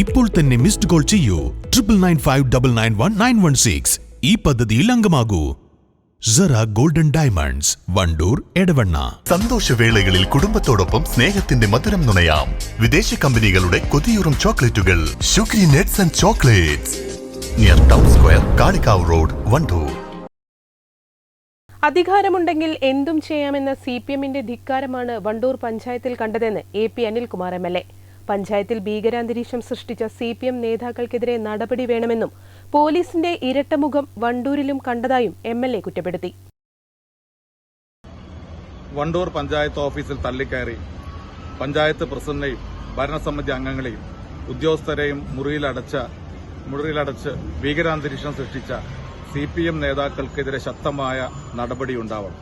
ഇപ്പോൾ തന്നെ missed call ചെയ്യൂ. Triple nine five double nine one nine one six ഈ പദ്ധതിയിൽ അംഗമാകൂ. Sara golden diamonds Wandoor Edavanna. സന്തോഷവേളകളിൽ കുടുംബത്തോടൊപ്പം സ്നേഹത്തിന്റെ മധുരം നുണയാം. വിദേശ കമ്പനികളുടെ കൊതിയൂറും ചോക്ലേറ്റുകൾ. Shukri nuts and chocolates near town square Kalikavu road Wandoor. അധികാരമുണ്ടെങ്കിൽ എന്തും ചെയ്യാമെന്ന സി പി എമ്മിന്റെ ധിക്കാരമാണ് വണ്ടൂർ പഞ്ചായത്തിൽ കണ്ടതെന്ന് A P Anilkumar M L A. പഞ്ചായത്തിൽ ഭീകരാന്തരീക്ഷം സൃഷ്ടിച്ച സി പി എം നേതാക്കൾക്കെതിരെ നടപടി വേണമെന്നും പോലീസിന്റെ ഇരട്ടമുഖം വണ്ടൂരിലും കണ്ടതായും എം എൽ എ കുറ്റപ്പെടുത്തി. വണ്ടൂർ പഞ്ചായത്ത് ഓഫീസിൽ തള്ളിക്കയറി പഞ്ചായത്ത് പ്രസിഡന്റിനെയും ഭരണസമിതി അംഗങ്ങളെയും ഉദ്യോഗസ്ഥരെയും മുറിയിലടച്ച മുറിയിലടച്ച് ഭീകരാന്തരീക്ഷം സൃഷ്ടിച്ച സി പി എം നേതാക്കൾക്കെതിരെ ശക്തമായ നടപടിയുണ്ടാവണം.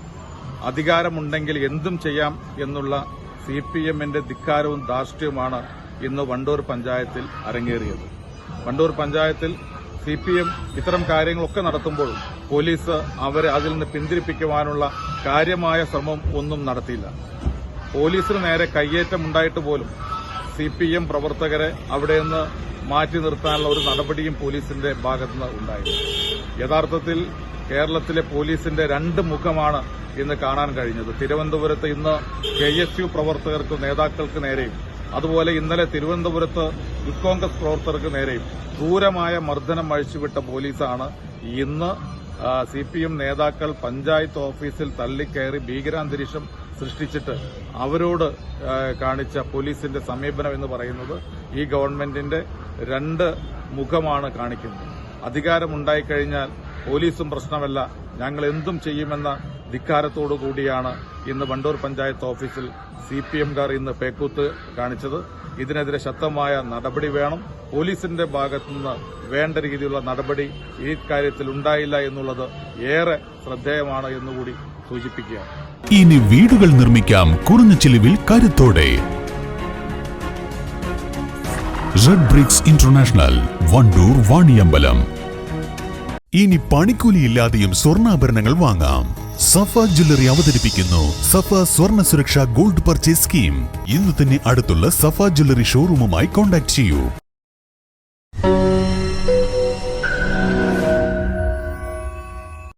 അധികാരമുണ്ടെങ്കിൽ എന്തും ചെയ്യാം എന്നുള്ള സി പി എമ്മിന്റെ ധിക്കാരവും ധാർഷ്ട്യവുമാണ് ഇന്ന് വണ്ടൂർ പഞ്ചായത്തിൽ അരങ്ങേറിയത്. വണ്ടൂർ പഞ്ചായത്തിൽ സി പി എം ഇത്തരം കാര്യങ്ങളൊക്കെ നടത്തുമ്പോൾ പോലീസ് അവരെ അതിൽ നിന്ന് പിന്തിരിപ്പിക്കുവാനുള്ള കാര്യമായ ശ്രമം ഒന്നും നടത്തിയില്ല. പോലീസിന് നേരെ കയ്യേറ്റം ഉണ്ടായിട്ട് പോലും സി പി എം പ്രവർത്തകരെ അവിടെ നിന്ന് മാറ്റി നിർത്താനുള്ള ഒരു നടപടിയും പോലീസിന്റെ ഭാഗത്തുനിന്ന് ഉണ്ടായിരുന്നു യഥാർത്ഥത്തിൽ കേരളത്തിലെ പോലീസിന്റെ രണ്ട് മുഖമാണ് ഇന്ന് കാണാൻ കഴിഞ്ഞത്. തിരുവനന്തപുരത്ത് ഇന്ന് കെ എസ് യു പ്രവർത്തകർക്ക് നേതാക്കൾക്ക് നേരെയും അതുപോലെ ഇന്നലെ തിരുവനന്തപുരത്ത് യൂത്ത് കോൺഗ്രസ് പ്രവർത്തകർക്ക് നേരെയും ക്രൂരമായ മർദ്ദനം അഴിച്ചുവിട്ട പോലീസാണ് ഇന്ന് സി പി എം നേതാക്കൾ പഞ്ചായത്ത് ഓഫീസിൽ തള്ളിക്കയറി ഭീകരാന്തരീക്ഷം സൃഷ്ടിച്ചിട്ട് അവരോട് കാണിച്ച പോലീസിന്റെ സമീപനം എന്ന് പറയുന്നത് ഈ ഗവൺമെന്റിന്റെ രണ്ട് മുഖമാണ് കാണിക്കുന്നത്. അധികാരമുണ്ടായിക്കഴിഞ്ഞാൽ പോലീസും പ്രശ്നമല്ല. ഞങ്ങൾ എന്തും ചെയ്യുമെന്ന ധിക്കാരത്തോടു കൂടിയാണ് ഇന്ന് വണ്ടൂർ പഞ്ചായത്ത് ഓഫീസിൽ സി പി എംകാർ ഇന്ന് പേക്കൂത്ത് കാണിച്ചത്. ഇതിനെതിരെ ശക്തമായ നടപടി വേണം. പോലീസിന്റെ ഭാഗത്തുനിന്ന് വേണ്ട രീതിയിലുള്ള നടപടി ഈ കാര്യത്തിൽ ഉണ്ടായില്ല എന്നുള്ളത് ഏറെ ശ്രദ്ധേയമാണ് എന്നുകൂടി സൂചിപ്പിക്കുക ഇനി വീടുകൾ നിർമ്മിക്കാം. കുറഞ്ഞ ചിലവിൽ കരുത്തോടെ. Red bricks international Wandoor Vaniyambalam. ഇനി പണിക്കൂലിയില്ലാതെയും സ്വർണാഭരണങ്ങൾ വാങ്ങാം. സഫ ജ്വല്ലറി അവതരിപ്പിക്കുന്നു. സഫ സ്വർണ സുരക്ഷ ഗോൾഡ് പർച്ചേസ് സ്കീം. ഇന്ന് തന്നെ അടുത്തുള്ള സഫ ജ്വല്ലറി ഷോറൂമുമായി കോൺടാക്ട് ചെയ്യൂ.